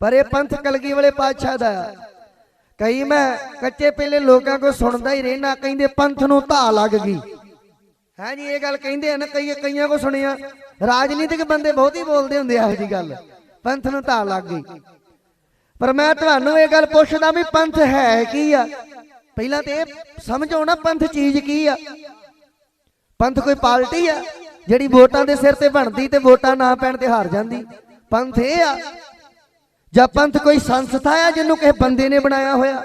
ਪਰ ਇਹ ਪੰਥ ਕਲਗੀ ਵਾਲੇ ਪਾਤਸ਼ਾਹ ਦਾ ਕਈ ਮੈਂ ਕੱਚੇ ਪਹਿਲੇ ਲੋਕਾਂ ਕੋ ਸੁਣਦਾ ਹੀ ਰਹਿਣਾ ਕਹਿੰਦੇ ਪੰਥ ਨੂੰ ਧਾ ਲੱਗ ਗਈ। ਹੈ ਜੀ, ਇਹ ਗੱਲ ਕਹਿੰਦੇ ਆ ਕਈ ਕਈਆਂ ਕੋ ਸੁਣਿਆ। ਰਾਜਨੀਤਿਕ ਬੰਦੇ ਬਹੁਤ ਹੀ ਬੋਲਦੇ ਹੁੰਦੇ ਆ ਇਹੋ ਜੀ ਗੱਲ। ਪੰਥ ਨੂੰ ਧਾ ਲੱਗ ਗਈ। ਪਰ ਮੈਂ ਤੁਹਾਨੂੰ ਇਹ ਗੱਲ ਪੁੱਛਦਾ ਵੀ ਪੰਥ ਹੈ ਕੀ ਆ? ਪਹਿਲਾਂ ਤੇ ਇਹ ਸਮਝੋ ਨਾ ਪੰਥ ਚੀਜ਼ ਕੀ ਆ। ਪੰਥ ਕੋਈ ਪਾਰਟੀ ਆ। ਜਿਹੜੀ ਵੋਟਾਂ ਦੇ ਸਿਰ ਤੇ ਬਣਦੀ ਤੇ ਵੋਟਾਂ ਨਾ ਪੈਣ ਤੇ ਹਾਰ ਜਾਂਦੀ। ਪੰਥ ਇਹ ਆ ਜਾਂ ਪੰਥ ਕੋਈ ਸੰਸਥਾ ਆ ਜਿਹਨੂੰ ਕਿਸੇ ਬੰਦੇ ਨੇ ਬਣਾਇਆ ਹੋਇਆ?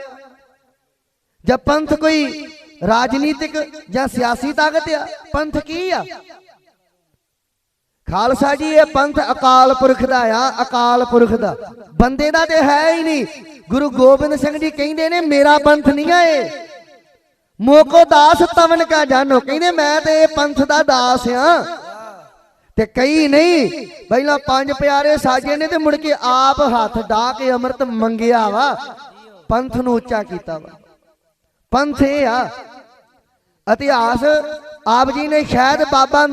ਜਾਂ ਪੰਥ ਕੋਈ ਰਾਜਨੀਤਿਕ ਜਾਂ ਸਿਆਸੀ ਤਾਕਤ ਆ? ਪੰਥ ਕੀ ਆ? ਖਾਲਸਾ ਜੀ, ਇਹ ਪੰਥ ਅਕਾਲ ਪੁਰਖ ਦਾ ਆ, ਅਕਾਲ ਪੁਰਖ ਦਾ। ਬੰਦੇ ਦਾ ਤੇ ਹੈ ਹੀ ਨਹੀਂ। ਗੁਰੂ ਗੋਬਿੰਦ ਸਿੰਘ ਜੀ ਕਹਿੰਦੇ ਨੇ, ਮੇਰਾ ਪੰਥ ਨਹੀਂ ਆ ਇਹ। ਮੋਕੋ ਦਾਸ ਤਵਨ ਕਾ ਜਾਨੋ। ਕਹਿੰਦੇ, ਮੈਂ ਤੇ ਇਹ ਪੰਥ ਦਾ ਦਾਸ ਆ। ਤੇ ਕਈ ਨਹੀਂ ਪਹਿਲਾਂ ਪੰਜ ਪਿਆਰੇ ਸਾਜੇ ਨੇ ਤੇ ਮੁੜ ਕੇ ਆਪ ਹੱਥ ਡਾ ਕੇ ਅੰਮ੍ਰਿਤ ਮੰਗਿਆ ਵਾ। ਪੰਥ ਨੂੰ ਉੱਚਾ ਕੀਤਾ ਵਾ। ਪੰਥ ਇਹ ਆ, ਇਤਿਹਾਸ ਆਪ ਜੀ ਨੇ ਸ਼ਾਇਦ ਬਾਬਾ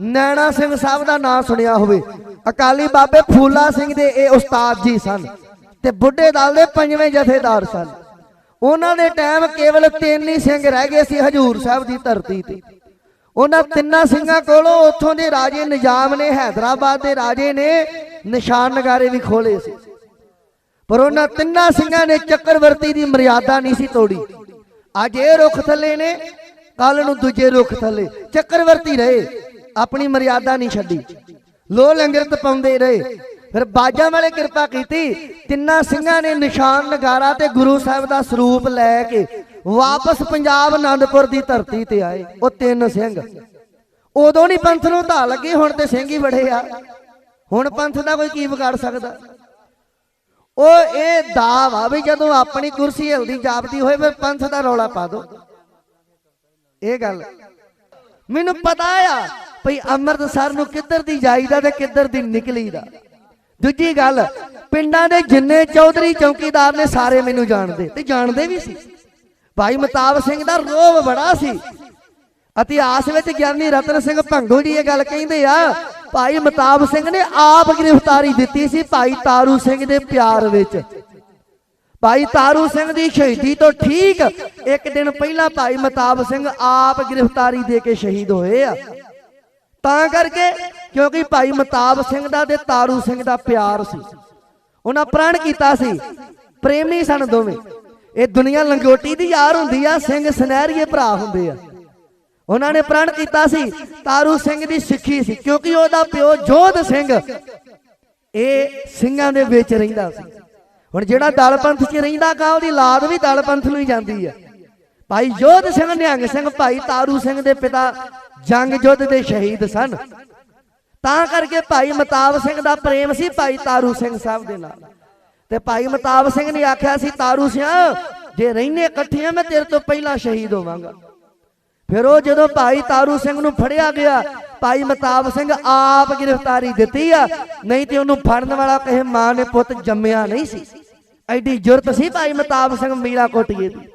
ਨੈਣਾ ਸਿੰਘ ਸਾਹਿਬ ਦਾ ਨਾਮ ਸੁਣਿਆ ਹੋਵੇ। ਅਕਾਲੀ ਬਾਬੇ ਫੂਲਾ ਸਿੰਘ ਦੇ ਇਹ ਉਸਤਾਦ ਜੀ ਸਨ ਤੇ ਬੁੱਢੇ ਦਲ ਦੇ ਪੰਜਵੇਂ ਜਥੇਦਾਰ ਸਨ। ਉਹਨਾਂ ਦੇ ਟਾਈਮ ਕੇਵਲ ਤਿੰਨ ਹੀ ਸਿੰਘ ਰਹਿ ਗਏ ਸੀ ਹਜੂਰ ਸਾਹਿਬ ਦੀ ਧਰਤੀ ਤੇ। ਉਹਨਾਂ ਤਿੰਨਾਂ ਸਿੰਘਾਂ ਕੋਲੋਂ ਉੱਥੋਂ ਦੇ ਰਾਜੇ ਨਿਜ਼ਾਮ ਨੇ, ਹੈਦਰਾਬਾਦ ਦੇ ਰਾਜੇ ਨੇ ਨਿਸ਼ਾਨ ਨਗਾਰੇ ਵੀ ਖੋਲੇ ਸੀ। ਪਰ ਉਹਨਾਂ ਤਿੰਨਾਂ ਸਿੰਘਾਂ ਨੇ ਚੱਕਰਵਰਤੀ ਦੀ ਮਰਿਆਦਾ ਨਹੀਂ ਸੀ ਤੋੜੀ। ਅੱਜ ਇਹ ਰੁੱਖ ਥੱਲੇ ਨੇ ਕੱਲ ਨੂੰ ਦੂਜੇ ਰੁੱਖ ਥੱਲੇ। ਚੱਕਰਵਰਤੀ ਰਹੇ, ਆਪਣੀ ਮਰਿਆਦਾ ਨਹੀਂ ਛੱਡੀ। ਲੋ ਲੰਗਰ ਤਪਾਉਂਦੇ ਰਹੇ। ਫਿਰ ਬਾਜਾਂ ਵਾਲੇ ਕਿਰਪਾ ਕੀਤੀ, ਤਿੰਨਾਂ ਸਿੰਘਾਂ ਨੇ ਨਿਸ਼ਾਨ ਨਗਾਰਾ ਤੇ ਗੁਰੂ ਸਾਹਿਬ ਦਾ ਸਰੂਪ ਲੈ ਕੇ ਵਾਪਸ ਪੰਜਾਬ ਆਨੰਦਪੁਰ ਦੀ ਧਰਤੀ ਤੇ ਆਏ। ਉਹ ਤਿੰਨ ਸਿੰਘ। ਉਦੋਂ ਨਹੀਂ ਪੰਥ ਨੂੰ ਧਾ ਲੱਗੇ, ਹੁਣ ਤੇ ਸਿੰਘ ਹੀ ਬੜੇ ਆ। ਹੁਣ ਪੰਥ ਦਾ ਕੋਈ ਕੀ ਵਿਗਾੜ ਸਕਦਾ? ਉਹ ਇਹ ਦਾਵ ਆ ਵੀ ਜਦੋਂ ਆਪਣੀ ਕੁਰਸੀ ਹਿਲਦੀ, ਜਾਪਦੀ ਹੋਏ, ਫਿਰ ਪੰਥ ਦਾ ਰੌਲਾ ਪਾ ਦੋ। ਇਹ ਗੱਲ। ਮੈਨੂੰ ਪਤਾ ਆ ਭਈ ਅੰਮ੍ਰਿਤਸਰ ਨੂੰ ਕਿੱਧਰ ਦੀ ਜਾਈਦਾ ਤੇ ਕਿੱਧਰ ਦੀ ਨਿਕਲੀਦਾ। ਦੂਜੀ ਗੱਲ, ਪਿੰਡਾਂ ਦੇ ਜਿੰਨੇ ਚੌਧਰੀ ਚੌਕੀਦਾਰ ਨੇ, ਸਾਰੇ ਮੈਨੂੰ ਜਾਣਦੇ। ਤੇ ਜਾਣਦੇ ਵੀ ਸੀ। ਭਾਈ ਮਤਾਬ ਸਿੰਘ ਦਾ ਰੋਹ ਬੜਾ ਸੀ। ਇਤਿਹਾਸ ਵਿੱਚ ਗਿਆਨੀ ਰਤਨ ਸਿੰਘ ਭੰਗੂ ਜੀ ਇਹ ਗੱਲ ਕਹਿੰਦੇ ਆ, ਭਾਈ ਮਤਾਬ ਸਿੰਘ ਨੇ ਆਪ ਗ੍ਰਿਫਤਾਰੀ ਦਿੱਤੀ ਸੀ ਭਾਈ ਤਾਰੂ ਸਿੰਘ ਦੇ ਪਿਆਰ ਵਿੱਚ। ਭਾਈ ਤਾਰੂ ਸਿੰਘ ਦੀ ਸ਼ਹੀਦੀ ਤੋਂ ਠੀਕ ਇੱਕ ਦਿਨ ਪਹਿਲਾਂ ਭਾਈ ਮਤਾਬ ਸਿੰਘ ਆਪ ਗ੍ਰਿਫਤਾਰੀ ਦੇ ਕੇ ਸ਼ਹੀਦ ਹੋਏ ਆ। ਤਾਂ ਕਰਕੇ ਕਿਉਂਕਿ ਭਾਈ ਮਤਾਬ ਸਿੰਘ ਦਾ ਤੇ ਤਾਰੂ ਸਿੰਘ ਦਾ ਪਿਆਰ ਸੀ। ਉਹਨਾਂ ਪ੍ਰਣ ਕੀਤਾ ਸੀ, ਪ੍ਰੇਮੀ ਸਨ ਦੋਵੇਂ। ਇਹ ਦੁਨੀਆ ਲੰਗੋਟੀ ਦੀ ਯਾਰ ਹੁੰਦੀ ਆ, ਸਿੰਘ ਸੁਨਹਿਰੀਏ ਭਰਾ ਹੁੰਦੇ ਆ। ਉਹਨਾਂ ਨੇ ਪ੍ਰਣ ਕੀਤਾ ਸੀ, ਤਾਰੂ ਸਿੰਘ ਦੀ ਸਿੱਖੀ ਸੀ, ਕਿਉਂਕਿ ਉਹਦਾ ਪਿਓ ਜੋਧ ਸਿੰਘ, ਇਹ ਸਿੰਘਾਂ ਦੇ ਵਿੱਚ ਰਹਿੰਦਾ ਸੀ। ਹੁਣ ਜਿਹੜਾ ਦਲ ਪੰਥ 'ਚ ਰਹਿੰਦਾ ਗਾ, ਉਹਦੀ ਲਾਦ ਵੀ ਦਲ ਪੰਥ ਨੂੰ ਹੀ ਜਾਂਦੀ ਆ। ਭਾਈ ਜੋਧ ਸਿੰਘ, ਨਿਹੰਗ ਸਿੰਘ, ਭਾਈ ਤਾਰੂ ਸਿੰਘ ਦੇ ਪਿਤਾ ਜੰਗ ਯੁੱਧ ਦੇ ਸ਼ਹੀਦ ਸਨ। ਤਾਂ ਕਰਕੇ ਭਾਈ ਮਤਾਬ ਸਿੰਘ ਦਾ ਪ੍ਰੇਮ ਸੀ ਭਾਈ ਤਾਰੂ ਸਿੰਘ ਸਾਹਿਬ ਦੇ ਨਾਲ। ਤੇ ਭਾਈ ਮਤਾਬ ਸਿੰਘ ਨੇ ਆਖਿਆ ਸੀ, ਤਾਰੂ ਸਿਆ, ਜੇ ਰਹਿਨੇ ਇਕੱਠੇ ਮੈਂ ਤੇਰੇ ਤੋਂ ਪਹਿਲਾਂ ਸ਼ਹੀਦ ਹੋਵਾਂਗਾ। ਫਿਰ ਉਹ ਜਦੋਂ ਭਾਈ ਤਾਰੂ ਸਿੰਘ ਨੂੰ ਫੜਿਆ ਗਿਆ, ਭਾਈ ਮਤਾਬ ਸਿੰਘ ਆਪ ਗ੍ਰਿਫਤਾਰੀ ਦਿੱਤੀ ਆ, ਨਹੀਂ ਤੇ ਉਹਨੂੰ ਫੜਨ ਵਾਲਾ ਕਿਸੇ ਮਾਂ ਨੇ ਪੁੱਤ ਜੰਮਿਆ ਨਹੀਂ ਸੀ। ਐਡੀ ਜੁਰਤ ਸੀ ਭਾਈ ਮਤਾਬ ਸਿੰਘ ਮੀਰਾ ਕੋਟੀਏ ਦੀ।